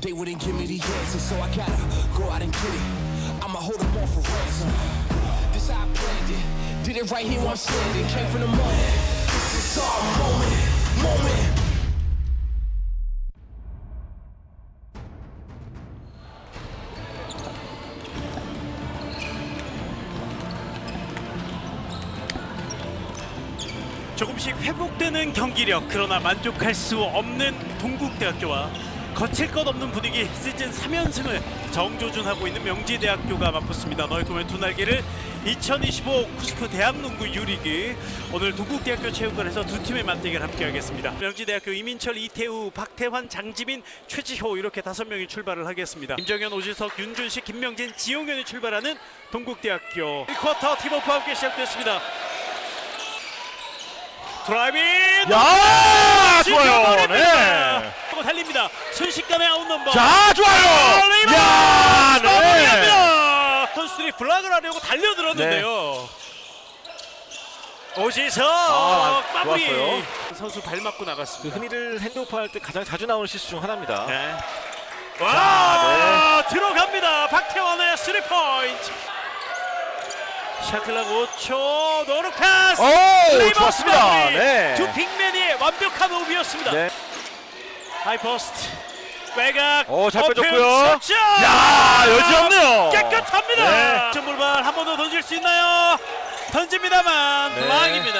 They wouldn't give me the answer, so I gotta go out and get it. I'ma hold them off for ransom. This how I planned it. Did it right here where I'm standing. Came from the mud. This is our moment, moment. 조금씩 회복되는 경기력 그러나 만족할 수 없는 동국대학교와 거칠 것 없는 분위기 시즌 3연승을 정조준하고 있는 명지대학교가 맞붙습니다. 너의 꿈의 두 날개를 2025 쿠스프 대학농구 유리기 오늘 동국대학교 체육관에서 두 팀의 맞대결 함께하겠습니다. 명지대학교 이민철, 이태우, 박태환, 장지민, 최지호 이렇게 다섯 명이 출발을 하겠습니다. 김정현, 오지석, 윤준식, 김명진, 지용현이 출발하는 동국대학교 1쿼터 팀워크와 함께 시작됐습니다. 드라이빙 야 좋아요. 네. 네. 달립니다. 순식간에 아웃 넘버. 자 좋아요. 레이먼 야 네. 마무리합니다. 선수들이 블락을 하려고 달려들었는데요. 오지석 아, 마무리. 좋았어요. 선수 발 맞고 그 나갔습니다. 흔히들 핸드오프 할 때 가장 자주 나오는 실수 중 하나입니다. 네. 와 들어갑니다. 박태환의 3 포인트. 샤클락 5초 노루 패스. 오 좋았습니다. 네. 두 빅맨이 완벽한 오비였습니다. 네. 하이포스트 외곽 오, 잘 오픈 빼줬고요. 야 여지 없네요. 깨끗합니다 네. 점불발 한 번 더 던질 수 있나요 던집니다만 네. 블락입니다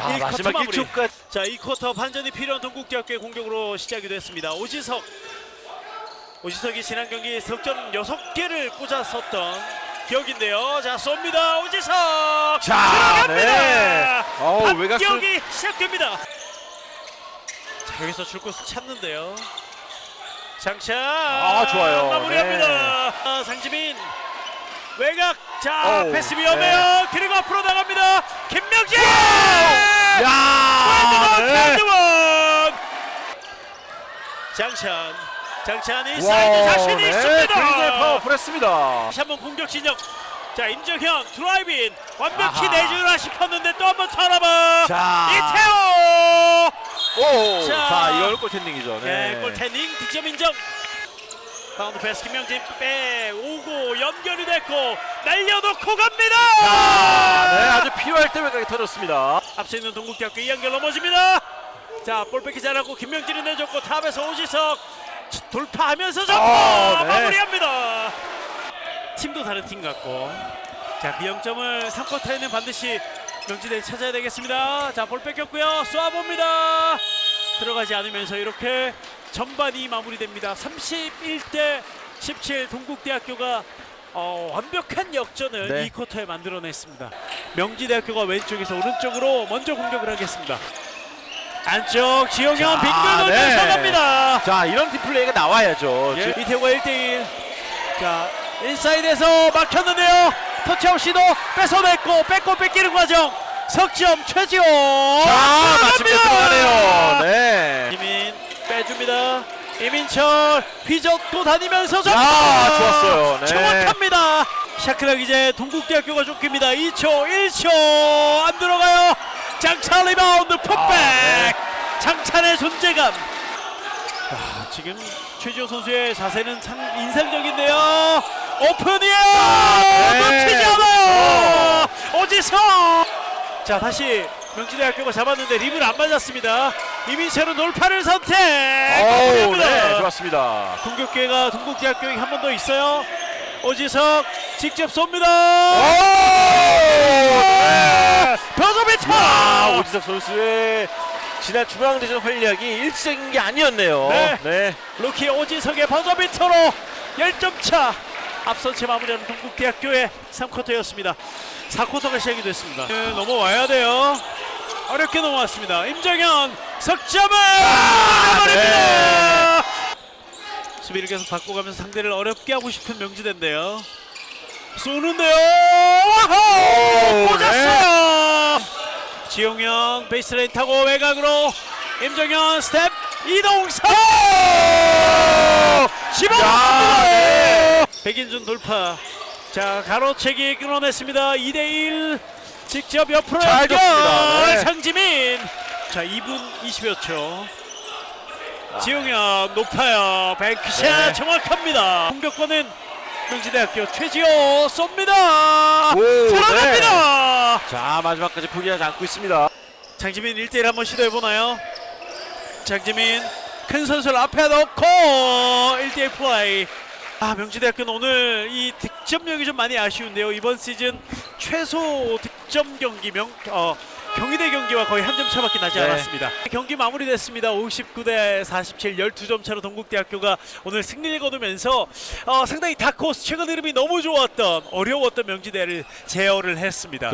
아, 이 마지막 쿼터 마무리. 1초까지. 자 이 쿼터 반전이 필요한 동국대학교의 공격으로 시작이 됐습니다 오지석 오지석이 지난 경기 석점 6개를 꽂았었던 기억인데요 자 쏩니다 오지석 자, 들어갑니다 네. 어우, 외곽 슛. 반격이 시작됩니다 자 여기서 줄 곳을 찾는데요 장차 아, 좋아요. 마무리합니다 네. 아, 장지민 외곽 자 어우, 패스 위험해요 그리고 앞으로 나갑니다 김명진 야 네. 원 장찬 장찬이 사이드 자신이 네. 있습니다 굉장히 파워풀했습니다. 다시 한번 공격 진영 자 임정현 드라이빙 완벽히 아하. 내주라 싶었는데 또 한번 털어봐 자. 이태호 오. 자. 자 이걸 골텐딩이죠. 네, 네. 골테닝 득점 인정 바운드 패스 김명진 빼 오고 연결이 됐고 날려놓고 갑니다 자, 네 아주 필요할 때 외곽이 터졌습니다. 앞서 있는 동국대학교 이한결 넘어집니다 자 볼뺏기 잘하고 김명진이 내줬고 탑에서 오지석 돌파하면서 점프 아, 네. 마무리합니다 팀도 다른 팀 같고 자 그 0점을 3쿼터에는 반드시 명지대 찾아야 되겠습니다 자 볼 뺏겼고요 쏘아봅니다 들어가지 않으면서 이렇게 전반이 마무리됩니다. 31대 17 동국대학교가 어, 완벽한 역전을 네. 이 쿼터에 만들어냈습니다. 명지대학교가 왼쪽에서 오른쪽으로 먼저 공격을 하겠습니다. 안쪽 지용현 돌면서 네. 갑니다. 자 이런 디플레이가 나와야죠. 예, 이태호가 1대1 자 인사이드에서 막혔는데요. 터치아웃 시도 뺏어냈고 뺏고 뺏기는 과정 석점 최지호! 자 마침내 들어가네요. 네. 이민 빼줍니다. 이민철 휘젓고 다니면서 점프 아, 좋았어요. 네. 정확합니다. 샤크락 이제 동국대학교가 쫓깁니다. 2초 1초 안 들어가요. 장찬 리바운드 풋백! 아, 네. 장찬의 존재감. 아, 지금 최지호 선수의 자세는 참 인상적인데요. 오픈이에요! 네. 놓치지 않아요! 오지성 자 다시 명지대학교가 잡았는데 립을 안 맞았습니다 이민철은 돌파를 선택 오. 네 좋았습니다. 기회가 동국대학교에 한 번 더 있어요. 오지석 직접 쏩니다. 네. 버저비터. 아 오지석 선수의 지난 중앙대전 활약이 일시적인 게 아니었네요. 네. 네. 루키 오지석의 버저비터로 10점 차 앞선 채 마무리하는 동국대학교의 3쿼터였습니다. 4쿼터가 시작이 됐습니다. 네, 넘어와야 돼요. 어렵게 넘어왔습니다. 임정현 석점을 넣어버립니다. 수비를 계속 바꿔가면서 상대를 어렵게 하고 싶은 명지대인데요. 쏘는데요. 와호! 오, 꽂았어요. 지용영 베이스라인 타고 외곽으로 임정현 스텝 이동석. 네. 백인준 돌파. 자 가로채기 끊어냈습니다. 2대1 직접 옆으로 잘 연결 줬습니다. 네. 상지민. 자 2분 20여 초. 지용현 높아요. 뱅크샷 네. 정확합니다. 공격권은 명지대학교 최지호 쏩니다. 오, 네. 들어갑니다. 자 마지막까지 포기하지 않고 있습니다. 장지민 1대1 한번 시도해 보나요? 장지민 큰 선수를 앞에 넣고 1대1 플레이. 아 명지대학교는 오늘 이 득점력이 좀 많이 아쉬운데요. 이번 시즌 최소 득점 경기 명 어, 경희대 경기와 거의 한 점 차밖에 나지 네. 않았습니다. 경기 마무리됐습니다. 59대 47, 12점 차로 동국대학교가 오늘 승리를 거두면서 어, 상당히 다코스 최근 흐름이 너무 좋았던 어려웠던 명지대를 제어를 했습니다.